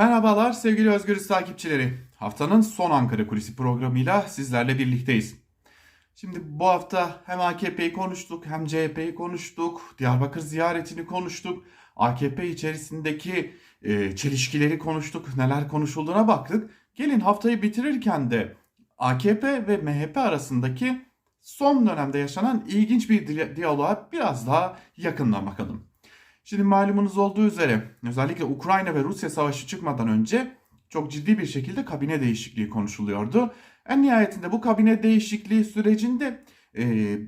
Merhabalar sevgili Özgürüz takipçileri. Haftanın son Ankara Kulisi programıyla sizlerle birlikteyiz. Şimdi bu hafta hem AKP'yi konuştuk hem CHP'yi konuştuk. Diyarbakır ziyaretini konuştuk. AKP içerisindeki e, çelişkileri konuştuk. Neler konuşulduğuna baktık. Gelin haftayı bitirirken de AKP ve MHP arasındaki son dönemde yaşanan ilginç bir di- diyaloğa biraz daha yakından bakalım. Şimdi malumunuz olduğu üzere özellikle Ukrayna ve Rusya savaşı çıkmadan önce çok ciddi bir şekilde kabine değişikliği konuşuluyordu. En nihayetinde bu kabine değişikliği sürecinde e,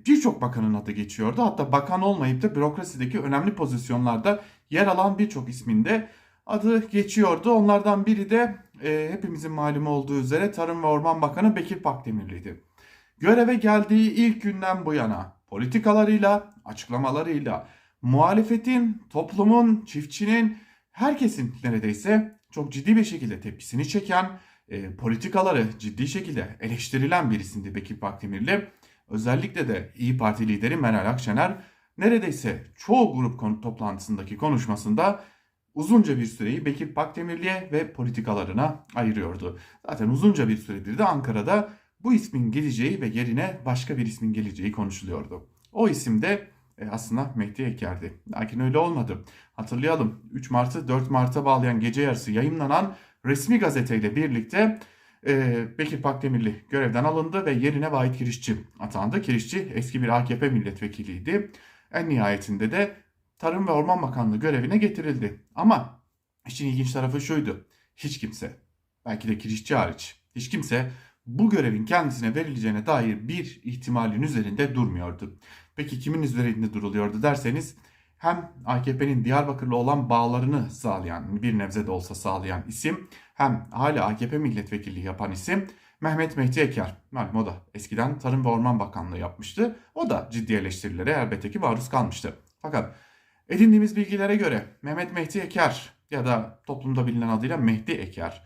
birçok bakanın adı geçiyordu. Hatta bakan olmayıp da bürokrasideki önemli pozisyonlarda yer alan birçok ismin de adı geçiyordu. Onlardan biri de e, hepimizin malumu olduğu üzere Tarım ve Orman Bakanı Bekir Pakdemirli'ydi. Göreve geldiği ilk günden bu yana politikalarıyla, açıklamalarıyla muhalefetin, toplumun, çiftçinin, herkesin neredeyse çok ciddi bir şekilde tepkisini çeken, e, politikaları ciddi şekilde eleştirilen birisiydi Bekir Pakdemirli. Özellikle de İyi Parti lideri Meral Akşener neredeyse çoğu grup konu- toplantısındaki konuşmasında uzunca bir süreyi Bekir Pakdemirli'ye ve politikalarına ayırıyordu. Zaten uzunca bir süredir de Ankara'da bu ismin geleceği ve yerine başka bir ismin geleceği konuşuluyordu. O isim de e, aslında Mehdi Eker'di. Lakin öyle olmadı. Hatırlayalım 3 Mart'ı 4 Mart'a bağlayan gece yarısı yayınlanan resmi gazeteyle birlikte e, Bekir Pakdemirli görevden alındı ve yerine Vahit Kirişçi atandı. Kirişçi eski bir AKP milletvekiliydi. En nihayetinde de Tarım ve Orman Bakanlığı görevine getirildi. Ama işin ilginç tarafı şuydu. Hiç kimse, belki de Kirişçi hariç, hiç kimse bu görevin kendisine verileceğine dair bir ihtimalin üzerinde durmuyordu. Peki kimin üzerinde duruluyordu derseniz hem AKP'nin Diyarbakır'la olan bağlarını sağlayan, bir nebze de olsa sağlayan isim hem hala AKP milletvekilliği yapan isim Mehmet Mehdi Eker. Malum o da eskiden Tarım ve Orman Bakanlığı yapmıştı. O da ciddi eleştirilere elbette ki maruz kalmıştı. Fakat edindiğimiz bilgilere göre Mehmet Mehdi Eker ya da toplumda bilinen adıyla Mehdi Eker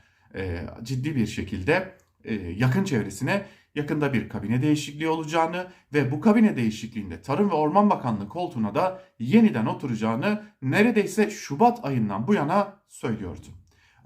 ciddi bir şekilde yakın çevresine yakında bir kabine değişikliği olacağını ve bu kabine değişikliğinde Tarım ve Orman Bakanlığı koltuğuna da yeniden oturacağını neredeyse Şubat ayından bu yana söylüyordu.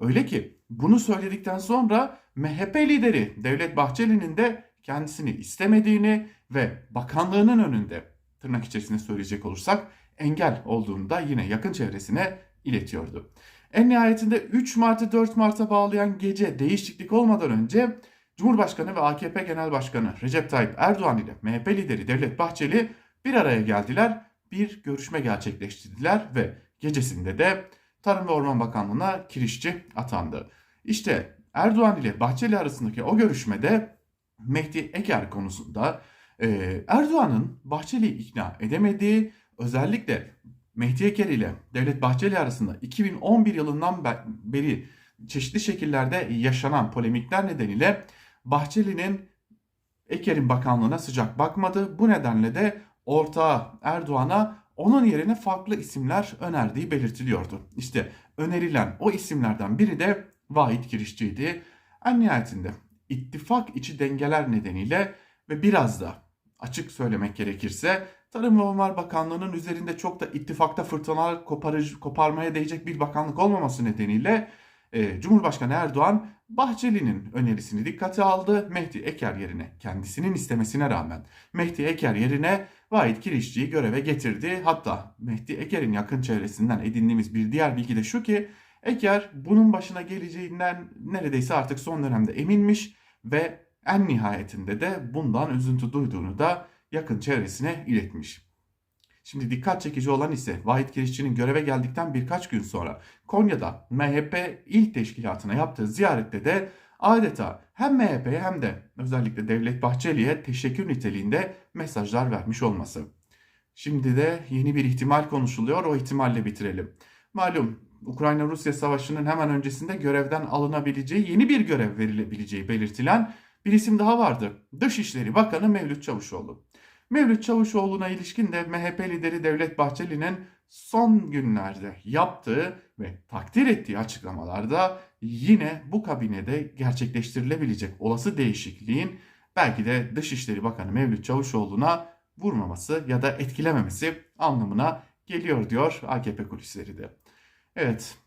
Öyle ki bunu söyledikten sonra MHP lideri Devlet Bahçeli'nin de kendisini istemediğini ve bakanlığının önünde tırnak içerisinde söyleyecek olursak engel olduğunu da yine yakın çevresine iletiyordu. En nihayetinde 3 Mart'ı 4 Mart'a bağlayan gece değişiklik olmadan önce Cumhurbaşkanı ve AKP Genel Başkanı Recep Tayyip Erdoğan ile MHP lideri Devlet Bahçeli bir araya geldiler, bir görüşme gerçekleştirdiler ve gecesinde de Tarım ve Orman Bakanlığı'na kirişçi atandı. İşte Erdoğan ile Bahçeli arasındaki o görüşmede Mehdi Eker konusunda e, Erdoğan'ın Bahçeli'yi ikna edemediği özellikle Mehdi Eker ile Devlet Bahçeli arasında 2011 yılından be- beri çeşitli şekillerde yaşanan polemikler nedeniyle Bahçeli'nin Eker'in bakanlığına sıcak bakmadı. Bu nedenle de ortağı Erdoğan'a onun yerine farklı isimler önerdiği belirtiliyordu. İşte önerilen o isimlerden biri de Vahit Kirişçi'ydi. En nihayetinde ittifak içi dengeler nedeniyle ve biraz da açık söylemek gerekirse Tarım ve Orman Bakanlığı'nın üzerinde çok da ittifakta fırtınalar koparıcı, koparmaya değecek bir bakanlık olmaması nedeniyle e, Cumhurbaşkanı Erdoğan Bahçeli'nin önerisini dikkate aldı. Mehdi Eker yerine kendisinin istemesine rağmen Mehdi Eker yerine Vahit Kirişçi'yi göreve getirdi. Hatta Mehdi Eker'in yakın çevresinden edindiğimiz bir diğer bilgi de şu ki Eker bunun başına geleceğinden neredeyse artık son dönemde eminmiş ve en nihayetinde de bundan üzüntü duyduğunu da yakın çevresine iletmiş. Şimdi dikkat çekici olan ise Vahit Kirişçi'nin göreve geldikten birkaç gün sonra Konya'da MHP il teşkilatına yaptığı ziyarette de adeta hem MHP'ye hem de özellikle Devlet Bahçeli'ye teşekkür niteliğinde mesajlar vermiş olması. Şimdi de yeni bir ihtimal konuşuluyor. O ihtimalle bitirelim. Malum Ukrayna-Rusya savaşının hemen öncesinde görevden alınabileceği, yeni bir görev verilebileceği belirtilen bir isim daha vardı. Dışişleri Bakanı Mevlüt Çavuşoğlu. Mevlüt Çavuşoğlu'na ilişkin de MHP lideri Devlet Bahçeli'nin son günlerde yaptığı ve takdir ettiği açıklamalarda yine bu kabinede gerçekleştirilebilecek olası değişikliğin belki de Dışişleri Bakanı Mevlüt Çavuşoğlu'na vurmaması ya da etkilememesi anlamına geliyor diyor AKP kulisleri de. Evet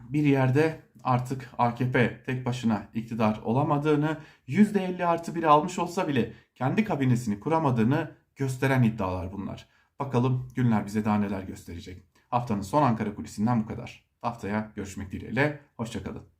bir yerde artık AKP tek başına iktidar olamadığını, %50 artı biri almış olsa bile kendi kabinesini kuramadığını gösteren iddialar bunlar. Bakalım günler bize daha neler gösterecek. Haftanın son Ankara kulisinden bu kadar. Haftaya görüşmek dileğiyle. Hoşçakalın.